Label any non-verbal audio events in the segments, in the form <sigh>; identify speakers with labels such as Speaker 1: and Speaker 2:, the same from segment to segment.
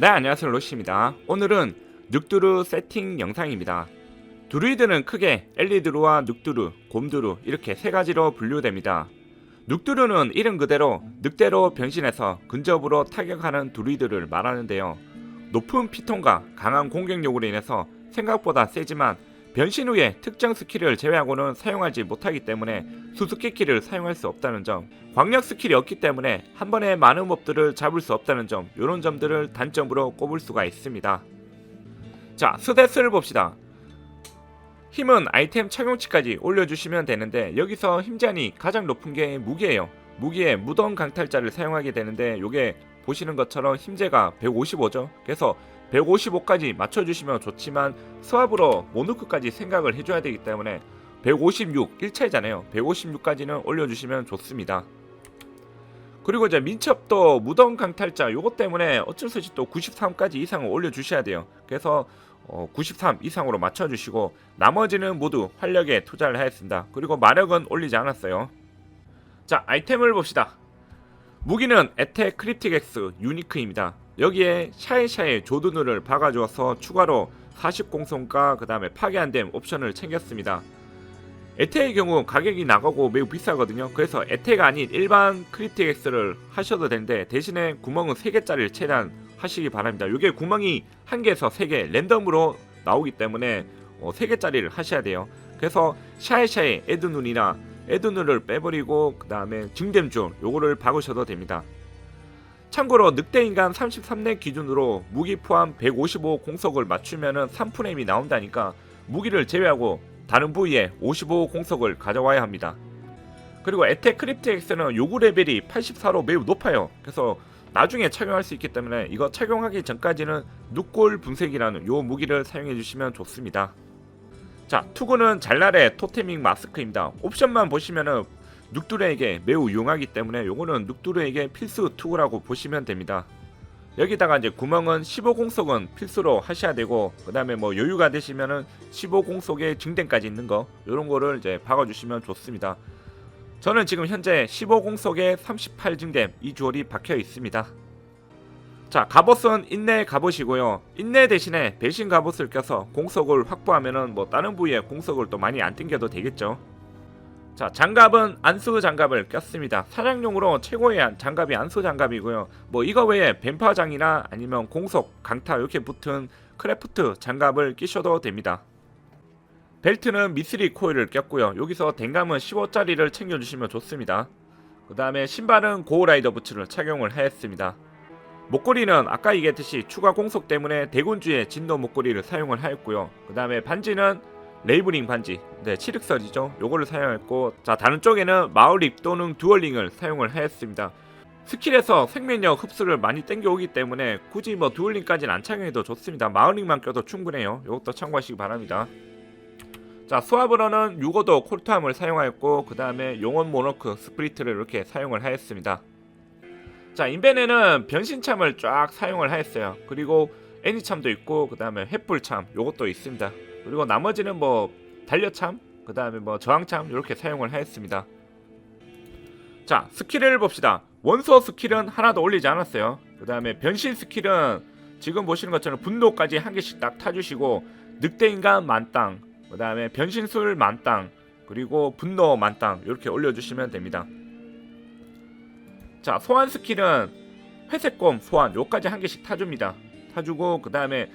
Speaker 1: 네 안녕하세요. 로시입니다. 오늘은 눅두루 세팅 영상입니다. 드루이드는 크게 엘리드루와 눅두루, 곰두루 이렇게 세 가지로 분류됩니다. 눅두루는 이름 그대로 늑대로 변신해서 근접으로 타격하는 드루이드를 말하는데요. 높은 피통과 강한 공격력으로 인해서 생각보다 세지만 변신 후에 특정 스킬을 제외하고는 사용하지 못하기 때문에 수수께끼를 사용할 수 없다는 점 광역 스킬이 없기 때문에 한 번에 많은 몹들을 잡을 수 없다는 점 이런 점들을 단점으로 꼽을 수가 있습니다. 자 스탯을 봅시다. 힘은 아이템 착용치까지 올려주시면 되는데 여기서 힘잔이 가장 높은 게 무기예요. 무기에 무덤 강탈자를 사용하게 되는데 요게 보시는 것처럼 힘재가 155죠? 그래서 155까지 맞춰주시면 좋지만 스왑으로 모노크까지 생각을 해줘야 되기 때문에 156 1차이잖아요. 156까지는 올려주시면 좋습니다. 그리고 이제 민첩도 무덤 강탈자 요것 때문에 어쩔 수 없이 또 93까지 이상을 올려주셔야 돼요. 그래서 어, 93 이상으로 맞춰주시고 나머지는 모두 활력에 투자를 하였습니다. 그리고 마력은 올리지 않았어요. 자 아이템을 봅시다. 무기는 에테 크립틱엑스 유니크입니다 여기에 샤이샤이 조드누를 박아주어서 추가로 40공성과 그 다음에 파괴 안 됨 옵션을 챙겼습니다. 에테의 경우 가격이 나가고 매우 비싸거든요. 그래서 에테가 아닌 일반 크립틱엑스를 하셔도 되는데 대신에 구멍은 3개짜리를 최대한 하시기 바랍니다. 이게 구멍이 1개에서 3개 랜덤으로 나오기 때문에 어, 3개짜리를 하셔야 돼요. 그래서 샤이샤이 에드눈이나 에드눈을 빼버리고 그 다음에 증댐줄 요거를 박으셔도 됩니다 참고로 늑대인간 33렙 기준으로 무기 포함 155 공속을 맞추면은 3프레임이 나온다니까 무기를 제외하고 다른 부위에 55 공속을 가져와야 합니다. 그리고 에테 크립트 X는 요구 레벨이 84로 매우 높아요. 그래서 나중에 착용할 수 있기 때문에 이거 착용하기 전까지는 눕골 분쇄기라는 요 무기를 사용해 주시면 좋습니다. 자, 투구는 잘날의 토테밍 마스크입니다. 옵션만 보시면은 눅두르에게 매우 유용하기 때문에 요거는 눅두르에게 필수 투구라고 보시면 됩니다. 여기다가 이제 구멍은 15공속은 필수로 하셔야 되고 그 다음에 뭐 여유가 되시면은 15공속에 증den까지 있는 거 요런 거를 이제 박아주시면 좋습니다. 저는 지금 현재 15공속에 38증den 이 주얼이 박혀 있습니다. 자 갑옷은 인내 갑옷이고요. 인내 대신에 배신 갑옷을 껴서 공속을 확보하면은 뭐 다른 부위에 공속을 또 많이 안 땡겨도 되겠죠. 자 장갑은 안수 장갑을 꼈습니다. 사냥용으로 최고의 장갑이 안수 장갑이고요. 뭐 이거 외에 뱀파장이나 아니면 공속 강타 이렇게 붙은 크래프트 장갑을 끼셔도 됩니다. 벨트는 미스리 코일을 꼈고요. 여기서 댕감은 15짜리를 챙겨주시면 좋습니다. 그 다음에 신발은 고라이더 부츠를 착용을 하였습니다. 목걸이는 아까 얘기했듯이 추가 공속 때문에 대군주의 진노 목걸이를 사용을 하였고요. 그 다음에 반지는 레이블링 반지. 네 칠흑설이죠. 요거를 사용했고 자 다른 쪽에는 마을립 또는 듀얼링을 사용을 하였습니다. 스킬에서 생명력 흡수를 많이 땡겨오기 때문에 굳이 뭐 듀얼링까지는 안 착용해도 좋습니다. 마을링만 껴도 충분해요. 요것도 참고하시기 바랍니다. 자 수압으로는 유고도 콜트함을 사용하였고 그 다음에 용원 모노크 스프리트를 이렇게 사용을 하였습니다. 자 인벤에는 변신참을 쫙 사용을 하였어요. 그리고 애니참도 있고 그 다음에 횃불참 요것도 있습니다 그리고 나머지는 뭐 달려참 그 다음에 뭐 저항참 이렇게 사용을 하였습니다. 자 스킬을 봅시다. 원소 스킬은 하나도 올리지 않았어요. 그 다음에 변신 스킬은 지금 보시는 것처럼 분노까지 한 개씩 딱 타주시고 늑대인간 만땅 그 다음에 변신술 만땅 그리고 분노 만땅 이렇게 올려주시면 됩니다. 자 소환 스킬은 회색곰 소환 요까지 한 개씩 타줍니다. 타주고 그 다음에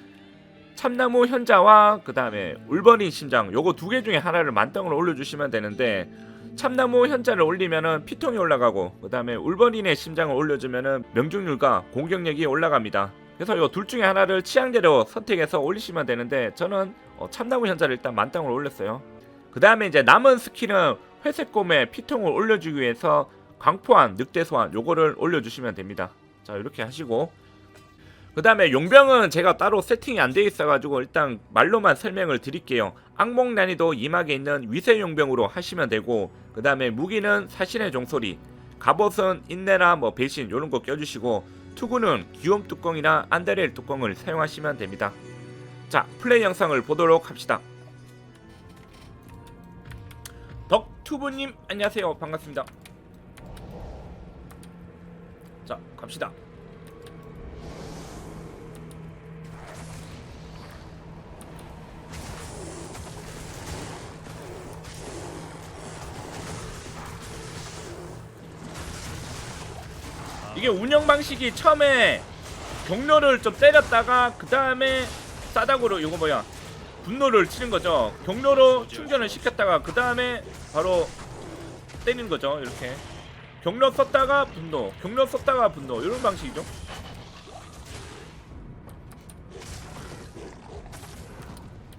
Speaker 1: 참나무 현자와 그 다음에 울버린 심장 요거 두 개 중에 하나를 만땅으로 올려주시면 되는데 참나무 현자를 올리면은 피통이 올라가고 그 다음에 울버린의 심장을 올려주면은 명중률과 공격력이 올라갑니다. 그래서 요 둘 중에 하나를 취향대로 선택해서 올리시면 되는데 저는 어, 참나무 현자를 일단 만땅으로 올렸어요. 그 다음에 이제 남은 스킬은 회색곰의 피통을 올려주기 위해서 광포한 늑대소환 요거를 올려주시면 됩니다. 자 이렇게 하시고 그 다음에 용병은 제가 따로 세팅이 안 돼 있어가지고 일단 말로만 설명을 드릴게요. 악몽 난이도 이막에 있는 위세 용병으로 하시면 되고 그 다음에 무기는 사신의 종소리 갑옷은 인내나 뭐 배신 요런 거 껴주시고 투구는 기욤 뚜껑이나 안데렐 뚜껑을 사용하시면 됩니다. 자 플레이 영상을 보도록 합시다. 덕투부님 안녕하세요 반갑습니다. 자 갑시다. 이게 운영 방식이 처음에 경로를 좀 때렸다가 그 다음에 싸닥으로 이거 뭐야 분노를 치는 거죠. 경로로 충전을 시켰다가 그 다음에 바로 때리는 거죠. 이렇게 경로 썼다가 분노, 경로 썼다가 분노 이런 방식이죠.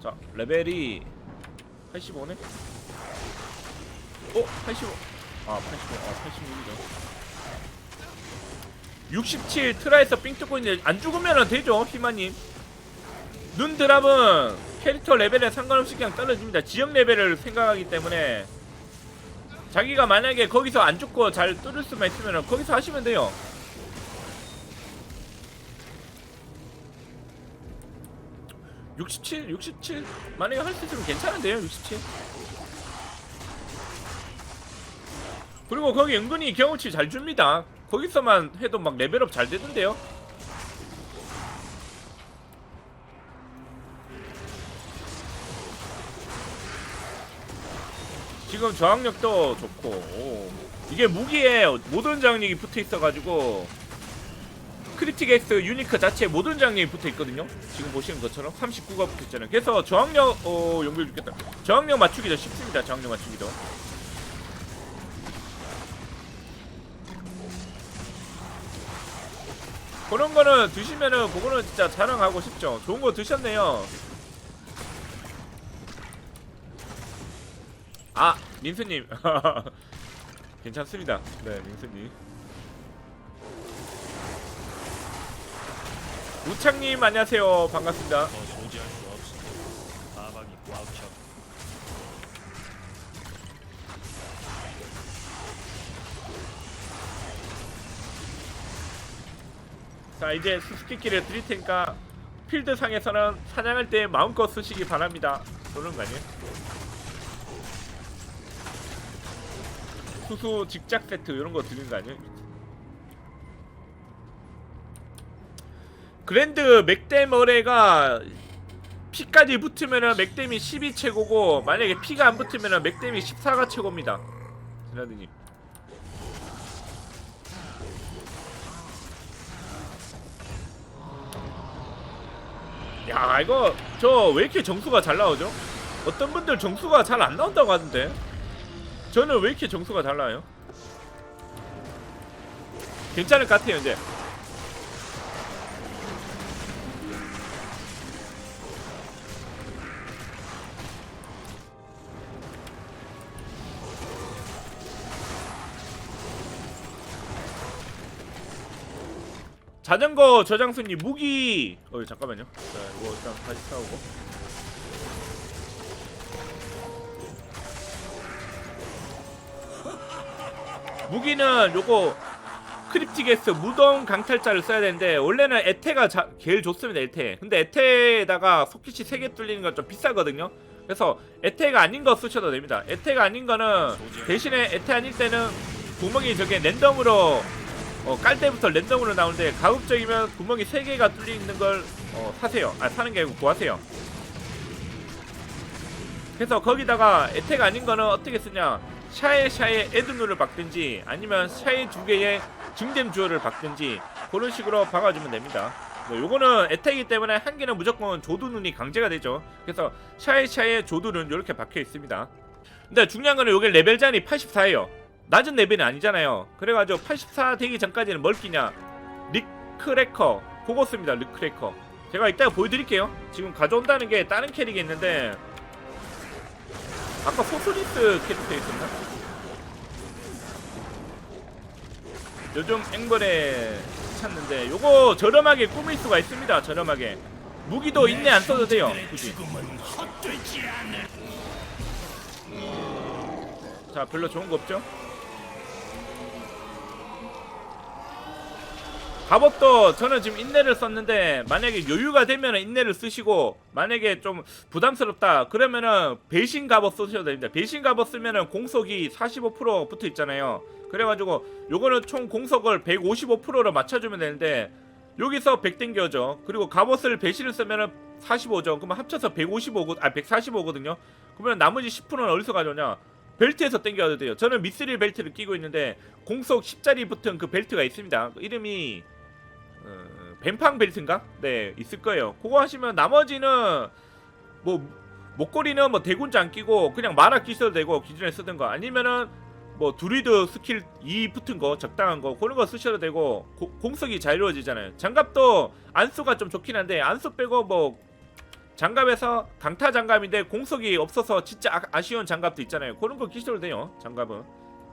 Speaker 1: 자 레벨이 85네. 어? 85. 아 85. 아 86이죠. 67 트라에서 삥 뜯고 있는데 안 죽으면 되죠 희마님? 눈 드랍은 캐릭터 레벨에 상관없이 그냥 떨어집니다. 지역 레벨을 생각하기 때문에. 자기가 만약에 거기서 안 죽고 잘 뚫을 수만 있으면 거기서 하시면 돼요. (67) 67 만약에 할 수 있으면 괜찮은데요 (67) 그리고 거기 은근히 경험치 잘 줍니다 거기서만 해도 막 레벨업 잘 되던데요? 지금 저항력도 좋고 오. 이게 무기에 모든 장력이 붙어 있어가지고 크리틱 X 유니크 자체에 모든 장력이 붙어 있거든요? 지금 보시는 것처럼 39가 붙어 있잖아요. 그래서 저항력 어 연결 죽겠다. 저항력 맞추기도 쉽습니다. 저항력 맞추기도 그런 거는 드시면은 그거는 진짜 자랑하고 싶죠. 좋은 거 드셨네요. 아 민수님. <laughs> 괜찮습니다. 네 민수님. 우창님 안녕하세요. 반갑습니다.
Speaker 2: 차.
Speaker 1: 자 이제 수수께끼를 드릴 테니까 필드 상에서는 사냥할 때 마음껏 쓰시기 바랍니다 그런 거 아니에요? 수수 직작 세트 이런 거 드리는 거 아니에요? 그랜드 맥데머레가 피까지 붙으면은 맥데미 12 최고고 만약에 피가 안 붙으면은 맥데미 14가 최고입니다 지나드님 야 이거 저 왜 이렇게 정수가 잘 나오죠? 어떤 분들 정수가 잘 안 나온다고 하던데 저는 왜 이렇게 정수가 잘 나와요? 괜찮을 것 같아요 이제 자전거 저장순위 무기. 어 잠깐만요. 자 이거 일단 다시 사오고. 무기는 요거 크립틱에스 무덤 강탈자를 써야 되는데 원래는 에테가 자, 제일 좋습니다 에테. 근데 에테에다가 소켓이 3개 뚫리는 건 좀 비싸거든요. 그래서 에테가 아닌 거 쓰셔도 됩니다. 에테가 아닌 거는 대신에 에테 아닐 때는 구멍이 저게 랜덤으로 어, 깔 때부터 랜덤으로 나오는데 가급적이면 구멍이 3개가 뚫려 있는 걸 어, 사세요. 아, 사는 게 아니고 구하세요. 그래서 거기다가 에테가 아닌 거는 어떻게 쓰냐? 샤에 샤에 에드누를 박든지 아니면 샤에 두 개의 증댐 주어를 박든지 그런 식으로 박아주면 됩니다. 뭐 요거는 에테이기 때문에 한 개는 무조건 조두 눈이 강제가 되죠. 그래서 샤에 샤에 조두는 이렇게 박혀 있습니다. 근데 중요한 거는 요게 레벨 잔이 84예요. 낮은 레벨이 아니잖아요. 그래가지고 84 되기 전까지는 뭘 끼냐? 리크래커 그거 씁니다. 리크래커. 제가 이따가 보여드릴게요. 지금 가져온다는 게 다른 캐릭이 있는데 아까 소소리스 캐릭터 있었나? 요즘 앵벌에 찾는데 요거 저렴하게 꾸밀 수가 있습니다. 저렴하게 무기도 인내 안 써도 돼요. 굳이. 자 별로 좋은 거 없죠? 갑옷도 저는 지금 인내를 썼는데 만약에 여유가 되면 인내를 쓰시고 만약에 좀 부담스럽다 그러면은 배신 갑옷 쓰셔도 됩니다. 배신 갑옷 쓰면은 공속이 45% 붙어 있잖아요. 그래가지고 요거는 총 공속을 155%로 맞춰주면 되는데 여기서 100 땡겨죠. 그리고 갑옷을 배신을 쓰면은 45죠. 그러면 합쳐서 155고 아 145거든요. 그러면 나머지 10%는 어디서 가져오냐? 벨트에서 당겨도 돼요. 저는 미스릴 벨트를 끼고 있는데 공속 10짜리 붙은 그 벨트가 있습니다. 그 이름이 어, 뱀팡 벨트인가? 네 있을 거예요. 그거 하시면 나머지는 뭐 목걸이는 뭐 대군자 안 끼고 그냥 마라 끼셔도 되고 기존에 쓰던 거 아니면은 뭐 두리드 스킬 2 붙은 거 적당한 거 그런 거 쓰셔도 되고 고- 공속이 자유로워지잖아요. 장갑도 안수가 좀 좋긴 한데 안수 빼고 뭐 장갑에서 강타 장갑인데 공속이 없어서 진짜 아, 쉬운 장갑도 있잖아요. 그런 거 끼셔도 돼요. 장갑은.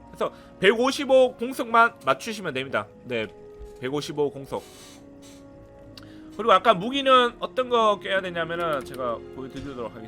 Speaker 1: 그래서 155 공속만 맞추시면 됩니다. 네, 155 공속. 그리고 아까 무기는 어떤 거 껴야 되냐면은 제가 보여드리도록 하겠습니다.